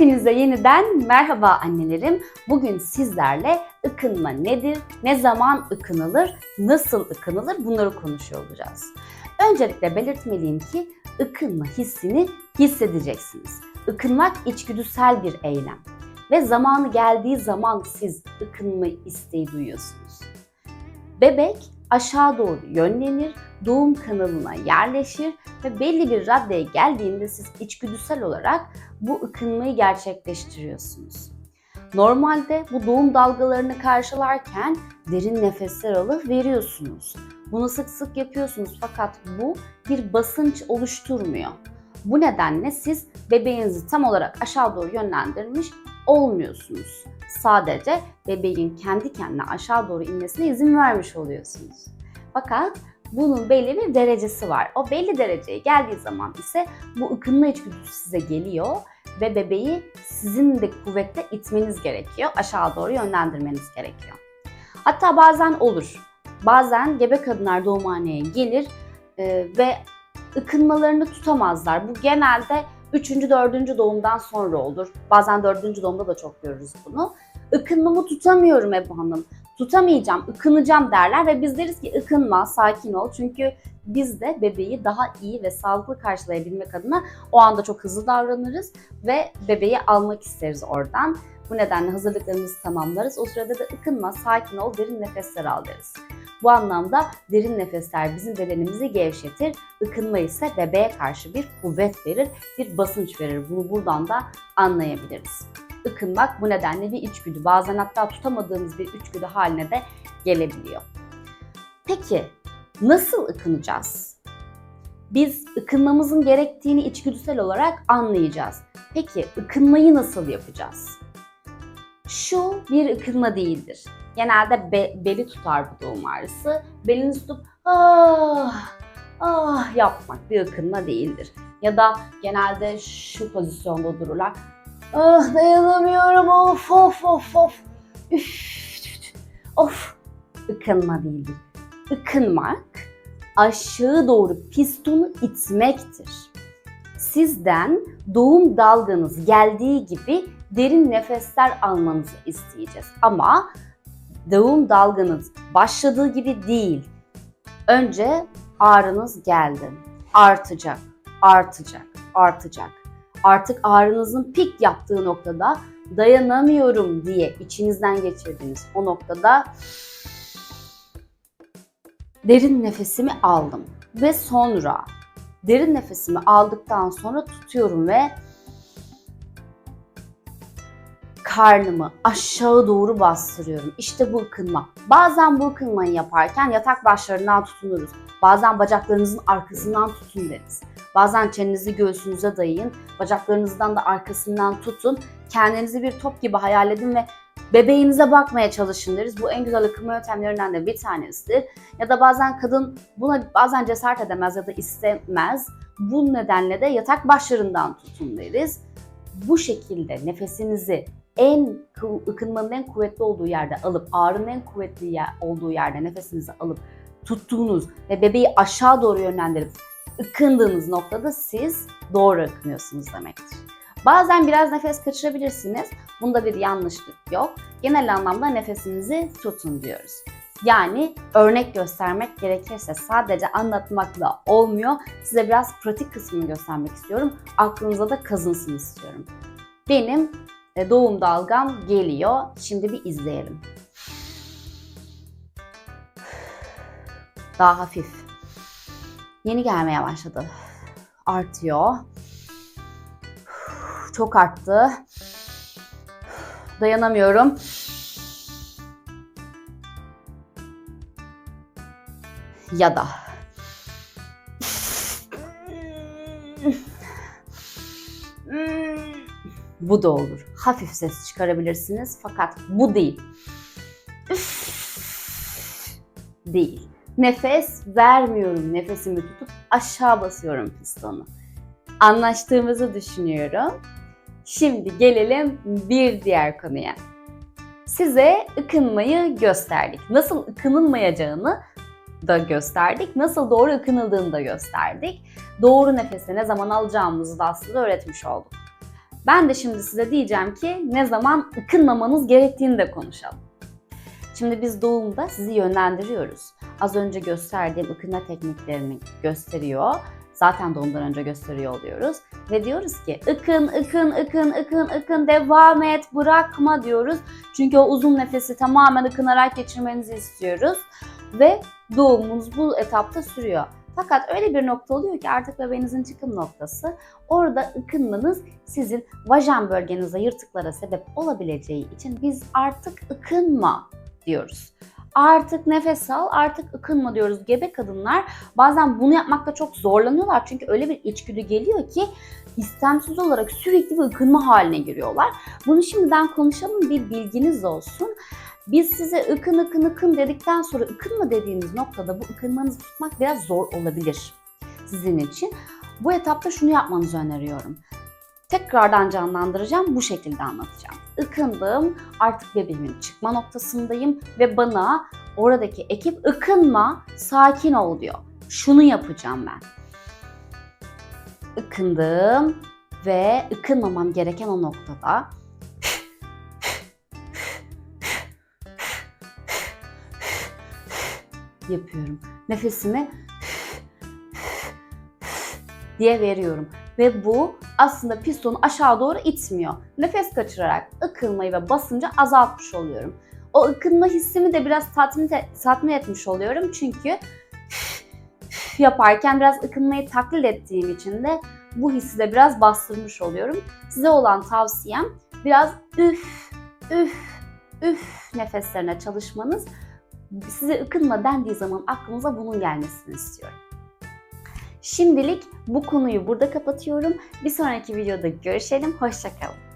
Hepinize yeniden merhaba annelerim. Bugün sizlerle ıkınma nedir, ne zaman ıkınılır, nasıl ıkınılır bunları konuşuyor olacağız. Öncelikle belirtmeliyim ki ıkınma hissini hissedeceksiniz. Ikınmak içgüdüsel bir eylem ve zamanı geldiği zaman siz ıkınma isteği duyuyorsunuz. Bebek aşağı doğru yönlenir, doğum kanalına yerleşir ve belli bir raddeye geldiğinde siz içgüdüsel olarak bu ıkınmayı gerçekleştiriyorsunuz. Normalde bu doğum dalgalarını karşılarken derin nefesler alıp veriyorsunuz. Bunu sık sık yapıyorsunuz fakat bu bir basınç oluşturmuyor. Bu nedenle siz bebeğinizi tam olarak aşağı doğru yönlendirmiş olmuyorsunuz. Sadece bebeğin kendi kendine aşağı doğru inmesine izin vermiş oluyorsunuz. Fakat bunun belli bir derecesi var. O belli dereceye geldiği zaman ise bu ıkınma içgüdüsü size geliyor ve bebeği sizin de kuvvetle itmeniz gerekiyor. Aşağı doğru yönlendirmeniz gerekiyor. Hatta bazen olur. Bazen gebe kadınlar doğumhaneye gelir ve ıkınmalarını tutamazlar. Bu genelde 3. 4. doğumdan sonra olur. Bazen 4. doğumda da çok görürüz bunu. Ikınmamı tutamıyorum Ebu Hanım. Tutamayacağım, ıkınacağım derler ve biz deriz ki ıkınma, sakin ol. Çünkü biz de bebeği daha iyi ve sağlıklı karşılayabilmek adına o anda çok hızlı davranırız ve bebeği almak isteriz oradan. Bu nedenle hazırlıklarımızı tamamlarız. O sırada da ıkınma, sakin ol, derin nefesler al deriz. Bu anlamda derin nefesler bizim bedenimizi gevşetir, ıkınma ise bebeğe karşı bir kuvvet verir, bir basınç verir. Bunu buradan da anlayabiliriz. Ikınmak bu nedenle bir içgüdü. Bazen hatta tutamadığımız bir içgüdü haline de gelebiliyor. Peki nasıl ıkınacağız? Biz ıkınmamızın gerektiğini içgüdüsel olarak anlayacağız. Peki ıkınmayı nasıl yapacağız? Şu bir ıkınma değildir. Genelde be- beli tutar bu doğum ağrısı. Belini tutup ah ah yapmak bir ıkınma değildir. Ya da genelde şu pozisyonda dururlar. Ah dayanamıyorum of of of of. Üf, of. Ikınma değildir. Ikınmak aşağı doğru pistonu itmektir. Sizden doğum dalganız geldiği gibi derin nefesler almanızı isteyeceğiz. Ama doğum dalganız başladığı gibi değil. Önce ağrınız geldi. Artacak, artacak, artacak. Artık ağrınızın pik yaptığı noktada dayanamıyorum diye içinizden geçirdiğiniz o noktada derin nefesimi aldım ve sonra derin nefesimi aldıktan sonra tutuyorum ve karnımı aşağı doğru bastırıyorum. İşte bu ıkınma. Bazen bu ıkınmayı yaparken yatak başlarından tutunuruz. Bazen bacaklarınızın arkasından tutun deriz. Bazen çenenizi göğsünüze dayayın. Bacaklarınızdan da arkasından tutun. Kendinizi bir top gibi hayal edin ve bebeğinize bakmaya çalışın deriz. Bu en güzel ıkınma yöntemlerinden de bir tanesidir. Ya da bazen kadın buna bazen cesaret edemez ya da istemez. Bu nedenle de yatak başlarından tutun deriz. Bu şekilde nefesinizi en ıkınmanın en kuvvetli olduğu yerde alıp ağrının en kuvvetli olduğu yerde nefesinizi alıp tuttuğunuz ve bebeği aşağı doğru yönlendirip ıkındığınız noktada siz doğru ıkınıyorsunuz demektir. Bazen biraz nefes kaçırabilirsiniz. Bunda bir yanlışlık yok. Genel anlamda nefesinizi tutun diyoruz. Yani örnek göstermek gerekirse sadece anlatmakla olmuyor. Size biraz pratik kısmını göstermek istiyorum. Aklınıza da kazınsın istiyorum. Benim doğum dalgam geliyor. Şimdi bir izleyelim. Daha hafif. Yeni gelmeye başladı. Artıyor. Çok arttı. Dayanamıyorum. Ya da bu da olur. Hafif ses çıkarabilirsiniz fakat bu değil. değil. Nefes vermiyorum. Nefesimi tutup aşağı basıyorum pistonu. Anlaştığımızı düşünüyorum. Şimdi gelelim bir diğer konuya. Size ıkınmayı gösterdik. Nasıl ıkınılmayacağını da gösterdik. Nasıl doğru ıkınıldığını da gösterdik. Doğru nefese ne zaman alacağımızı da aslında öğretmiş olduk. Ben de şimdi size diyeceğim ki ne zaman ıkınmamanız gerektiğini de konuşalım. Şimdi biz doğumda sizi yönlendiriyoruz. Az önce gösterdiğim ıkınma tekniklerini gösteriyor. Zaten doğumdan önce gösteriyor oluyoruz. Ve diyoruz ki ıkın, ıkın, ıkın, ıkın, ıkın, devam et, bırakma diyoruz. Çünkü o uzun nefesi tamamen ıkınarak geçirmenizi istiyoruz. Ve doğumunuz bu etapta sürüyor. Fakat öyle bir nokta oluyor ki artık bebeğinizin çıkım noktası. Orada ıkınmanız sizin vajen bölgenize yırtıklara sebep olabileceği için biz artık ıkınma diyoruz. Artık nefes al, artık ıkınma diyoruz. Gebe kadınlar bazen bunu yapmakta çok zorlanıyorlar. Çünkü öyle bir içgüdü geliyor ki istemsiz olarak sürekli bir ıkınma haline giriyorlar. Bunu şimdiden konuşalım bir bilginiz olsun. Biz size ıkın ıkın ıkın dedikten sonra ıkınma dediğimiz noktada bu ıkınmanızı tutmak biraz zor olabilir sizin için. Bu etapta şunu yapmanızı öneriyorum. Tekrardan canlandıracağım, bu şekilde anlatacağım. Ikındım, artık bebeğimin çıkma noktasındayım ve bana oradaki ekip ıkınma, sakin ol diyor. Şunu yapacağım ben. Ikındım ve ıkınmamam gereken o noktada yapıyorum. Nefesimi diye veriyorum. Ve bu aslında pistonu aşağı doğru itmiyor. Nefes kaçırarak ıkınmayı ve basıncı azaltmış oluyorum. O ıkınma hissimi de biraz tatmin, etmiş oluyorum. Çünkü yaparken biraz ıkınmayı taklit ettiğim için de bu hissi de biraz bastırmış oluyorum. Size olan tavsiyem biraz üf, üf, üf nefeslerine çalışmanız size ıkınma dendiği zaman aklınıza bunun gelmesini istiyorum. Şimdilik bu konuyu burada kapatıyorum. Bir sonraki videoda görüşelim. Hoşçakalın.